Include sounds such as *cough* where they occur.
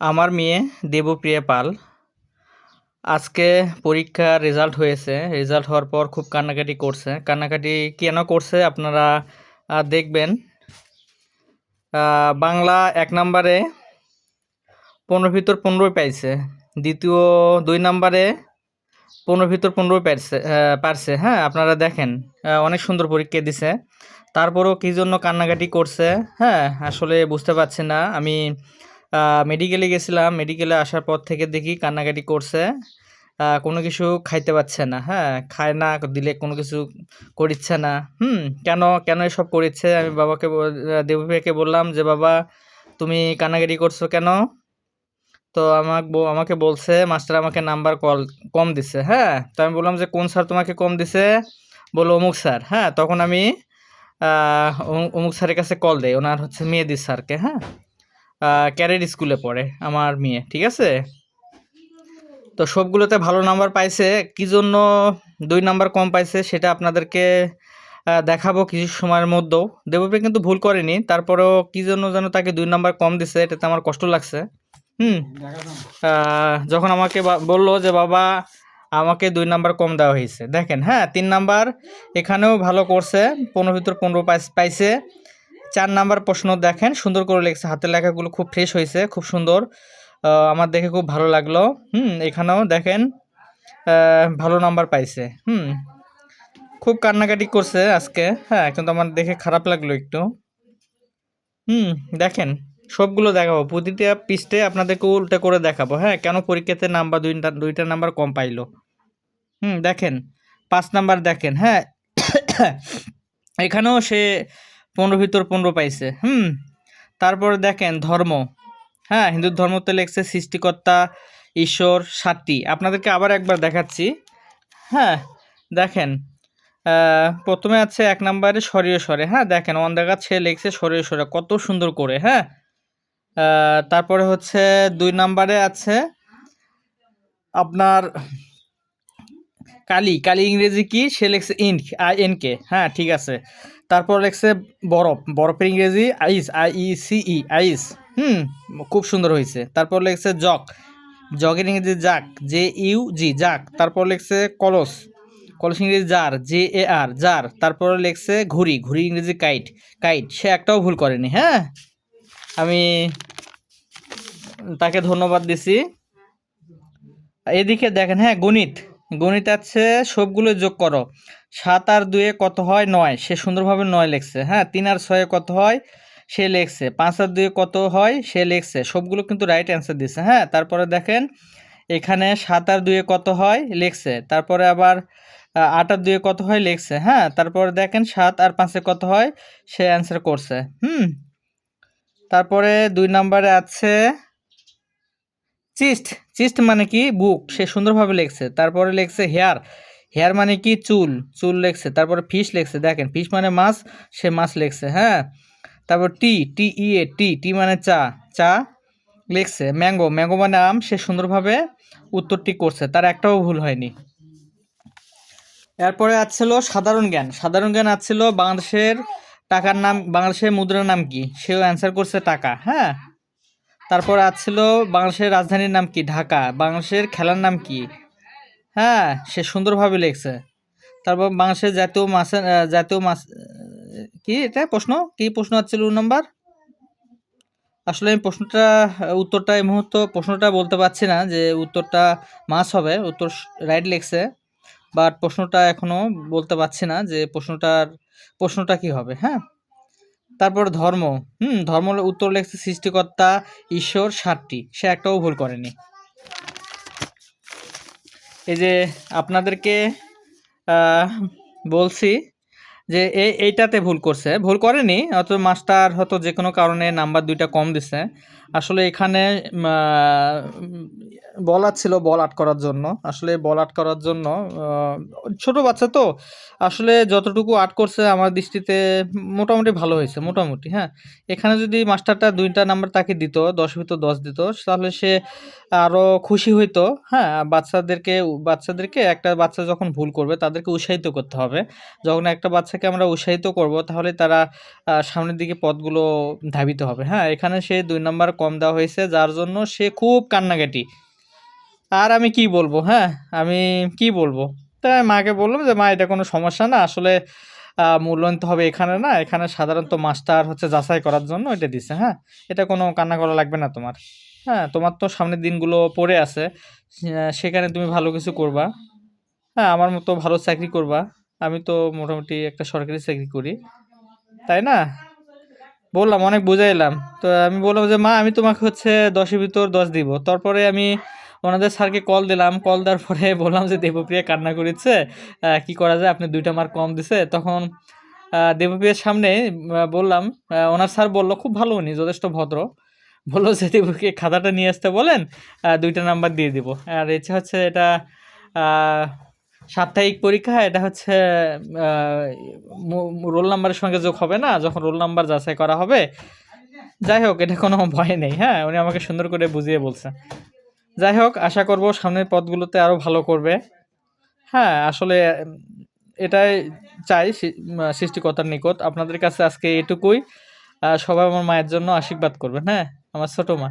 আমার মেয়ে দেবপ্রিয়া পাল। আজকে পরীক্ষার রেজাল্ট হয়েছে। রেজাল্ট হওয়ার পর খুব কান্নাকাটি করছে। কান্নাকাটি কেন করছে আপনারা দেখবেন। বাংলা এক নম্বরে পনেরো ভিতর পনেরোই পাইছে। দ্বিতীয় দুই নম্বরে পনেরো ভিতর পনেরোই পারছে পারছে। হ্যাঁ আপনারা দেখেন অনেক সুন্দর পরীক্ষা দিছে। তারপরেও কী জন্য কান্নাকাটি করছে? হ্যাঁ আসলে বুঝতে পারছি না। আমি মেডিকেলে গেছিলাম। মেডিকেলে আসার পর থেকে দেখি কান্নাকাটি করছে। কোনো কিছু খাইতে পারছে না হ্যাঁ? খায় না, দিলে কোনো কিছু করিচ্ছে না। হুম, কেন? কেন এসব করিচ্ছে? আমি বাবাকে দেবীকে বললাম যে, বাবা, তুমি কান্নাকাটি করছ কেন? তো আমাকে আমাকে বলছে, মাস্টার আমাকে নাম্বার কল, কম দিছে হ্যাঁ? তো আমি বললাম যে, কোন স্যার তোমাকে কম দিছে? বলল, অমুক স্যার। হ্যাঁ তখন আমি অমুক- স্যারের কাছে কল দেই, ওনার হচ্ছে মেয়েদির স্যারকে হ্যাঁ? ক্যারেট স্কুলে পড়ে আমার মেয়ে, ঠিক আছে? তো সবগুলোতে ভালো নাম্বার পাইছে। কি জন্য দুই নাম্বার কম পাইছে সেটা আপনাদেরকে দেখাবো কিছু সময়ের মধ্যেও। দেবপ্রিয়া কিন্তু ভুল করেনি, তারপরেও কি জন্য যেন তাকে দুই নাম্বার কম দিছে, এটাতে আমার কষ্ট লাগছে। হুম? যখন আমাকে বলল যে, বাবা, আমাকে দুই নাম্বার কম দেওয়া হয়েছে। দেখেন হ্যাঁ তিন নাম্বার এখানেও ভালো করছে, পনেরো ভিতর পনেরো পাইছে। চার নাম্বার প্রশ্ন দেখেন, সুন্দর করে লিখছে, হাতের লেখাগুলো খুব ফ্রেশ হয়েছে, খুব সুন্দর। আমার দেখে খুব ভালো লাগল। হুম, এখানেও দেখেন ভালো নাম্বার পাইছে। হুম, খুব কান্নাকাটি করছে আজকে হ্যাঁ কিন্তু আমার দেখে খারাপ লাগল একটু। হুম, দেখেন, সবগুলো দেখাবো, প্রতিটা পৃষ্ঠে আপনাদেরকে উল্টে করে দেখাবো হ্যাঁ কেন পরীক্ষাতে নাম্বার দুইটা দুইটা নাম্বার কম পাইলো। হুম, দেখেন, পাঁচ নাম্বার দেখেন হ্যাঁ *coughs* এখানেও সে পনেরো ভিতর পনেরো পাইছে, হুম? তারপরে দেখেন ধর্ম। হ্যাঁ হিন্দু ধর্মতে লেখছে সৃষ্টিকর্তা, ঈশ্বর, সাতটি। আপনাদেরকে আবার একবার দেখাচ্ছি। হ্যাঁ দেখেন প্রথমে আছে এক নম্বরে সরিয়ে সরে। হ্যাঁ দেখেন অন দেখা সে লিখছে সরিয়ে সরে, কত সুন্দর করে হ্যাঁ? তারপরে হচ্ছে দুই নম্বরে আছে আপনার কালি। কালি ইংরেজি কি? সে লিখছে ইনক আই এন কে। হ্যাঁ ঠিক আছে। তারপর লিখছে বরফ। বরফের ইংরেজি আইস আই ই সি ই আইস। হুম, খুব সুন্দর হয়েছে। তারপর লিখছে জগ। জগের ইংরেজি জাক জে ইউ জি জাক। তারপর লিখছে কলস। কলস ইংরেজি jar J A R jar. তারপরে লিখছে ঘুড়ি। ঘুড়ি ইংরেজি কাইট। কাইট, সে একটাও ভুল করেনি হ্যাঁ? আমি তাকে ধন্যবাদ দিছি। এদিকে দেখেন হ্যাঁ গণিত। গণিত আছে, সবগুলো যোগ করো। সাত আর দুয়ে কত হয়? নয়। সে সুন্দরভাবে নয় লেখছে। হ্যাঁ তিন আর ছয়ে কত হয়? সে লেখছে। পাঁচ আর দুয়ে কত হয়? সে লেখছে। সবগুলো কিন্তু রাইট অ্যান্সার দিছে। হ্যাঁ তারপরে দেখেন, এখানে সাত আর দুয়ে কত হয়? লেখছে। তারপরে আবার আট আর দুয়ে কত হয়? লেখছে। হ্যাঁ তারপরে দেখেন, সাত আর পাঁচে কত হয়? সে অ্যান্সার করছে। হুম। তারপরে দুই নম্বরে আছে চিস্ট চিস্ট মানে কি? বুক। সে সুন্দরভাবে লিখছে। তারপরে লিখছে হেয়ার। হেয়ার মানে কি? চুল। চুল লিখছে। তারপরে ফিশ লিখছে। দেখেন, ফিশ মানে মাছ, সে মাছ লিখছে হ্যাঁ? তারপর টি টি ই এ, টি। টি মানে চা। চা লিখছে। ম্যাঙ্গো। ম্যাঙ্গো মানে আম। সে সুন্দরভাবে উত্তরটি করছে। তার একটাও ভুল হয়নি। এরপরে আসছিল সাধারণ জ্ঞান। সাধারণ জ্ঞান আসছিল বাংলাদেশের টাকার নাম, বাংলাদেশের মুদ্রার নাম কি? সেও অ্যান্সার করছে টাকা হ্যাঁ? তারপর আসছিল বাংলাদেশের রাজধানীর নাম কি? ঢাকা। বাংলাদেশের খেলার নাম কি? হ্যাঁ সে সুন্দরভাবে লিখছে। তারপর বাংলাদেশের জাতীয় মাছের জাতীয় মাছ কি এটা প্রশ্ন? কি প্রশ্ন হচ্ছিল নম্বর? আসলে আমি প্রশ্নটা, উত্তরটা এই মুহূর্ত প্রশ্নটা বলতে পারছি না যে উত্তরটা মাছ হবে, উত্তর রাইট লিখছে। বাট প্রশ্নটা এখনও বলতে পারছি না যে প্রশ্নটার, প্রশ্নটা কি হবে হ্যাঁ? তারপর ধর্ম। হুম ধর্ম উত্তর লেখছে সৃষ্টিকর্তা, ঈশ্বর, সাতটি। সে একটাও ভুল করেনি। এই যে আপনাদেরকে বলছি যে এই এইটাতে ভুল করছে। ভুল করেনি অত মাস্টার হয়তো যে কোনো কারণে নাম্বার দুইটা কম দিছে। আসলে এখানে উম, আহ, উম, বল ছিল বল আট করার জন্য। আসলে বল আট করার জন্য ছোট বাচ্চা তো। আসলে যতটুকু আট করছে আমার দৃষ্টিতে মোটামুটি ভালো হয়েছে মোটামুটি হ্যাঁ। এখানে যদি মাস্টারটা দুইটা নাম্বার তাকে দিত দশ ভিতর দশ দিত তাহলে সে আরও খুশি হইতো হ্যাঁ। বাচ্চাদেরকে বাচ্চাদেরকে একটা বাচ্চা যখন ভুল করবে তাদেরকে উৎসাহিত করতে হবে। যখন একটা বাচ্চাকে বাচ্চাকে আমরা উৎসাহিত করব তাহলে তারা সামনের দিকে পথগুলো ধাবিত হবে হ্যাঁ। এখানে সে দুই নাম্বার কম দেওয়া হয়েছে যার জন্য সে খুব কান্নাকাটি। আর আমি কি বলব হ্যাঁ? আমি কি বলব? তাই মাকে বললাম যে, মা, এটা কোনো সমস্যা না। আসলে মূল্যায়ন তো হবে এখানে না। এখানে সাধারণত মাস্টার হচ্ছে যাচাই করার জন্য এটা দিছে হ্যাঁ? এটা কোনো কান্না করা লাগবে না তোমার। হ্যাঁ তোমার তো সামনের দিনগুলো পড়ে আছে। সেখানে তুমি ভালো কিছু করবা। হ্যাঁ আমার মতো ভালো চাকরি করবা। আমি তো মোটামুটি একটা সরকারি চাকরি করি। তাই না? বললাম, অনেক বুঝাইলাম। তো আমি বললাম যে, মা, আমি তোমাকে হচ্ছে দশের ভিতর দশ দিব। তারপরে আমি ওনাদের স্যারকে কল দিলাম। কল দেওয়ার পরে *laughs* বললাম যে, দেবপ্রিয়া কান্না করেছে। কি করা যায়? আপনি দুইটা মার্ক কম দিছে। তখন দেবপ্রিয়ার সামনে বললাম ওনার স্যার বলল, খুব ভালো উনি, যথেষ্ট ভদ্র। বলল যে দেবপ্রিয়া খাতাটা নিয়ে আসতে বলেন দুইটা নাম্বার দিয়ে দিব। আর এটা হচ্ছে, এটা সাপ্তাহিক পরীক্ষা, এটা হচ্ছে রোল নাম্বারের সঙ্গে যোগ হবে না, যখন রোল নাম্বার যাচাই করা হবে। যাই হোক, এটা কোনো ভয় নেই হ্যাঁ? উনি আমাকে সুন্দর করে বুঝিয়ে বলছে। যাই হোক আশা করব সামনের পদগুলোতে আরও ভালো করবে। হ্যাঁ আসলে এটাই চাই সৃষ্টিকর্তার নিকট। আপনাদের কাছে আজকে এটুকুই। সবাই আমার মায়ের জন্য আশীর্বাদ করবেন হ্যাঁ? আমার ছোটো মা।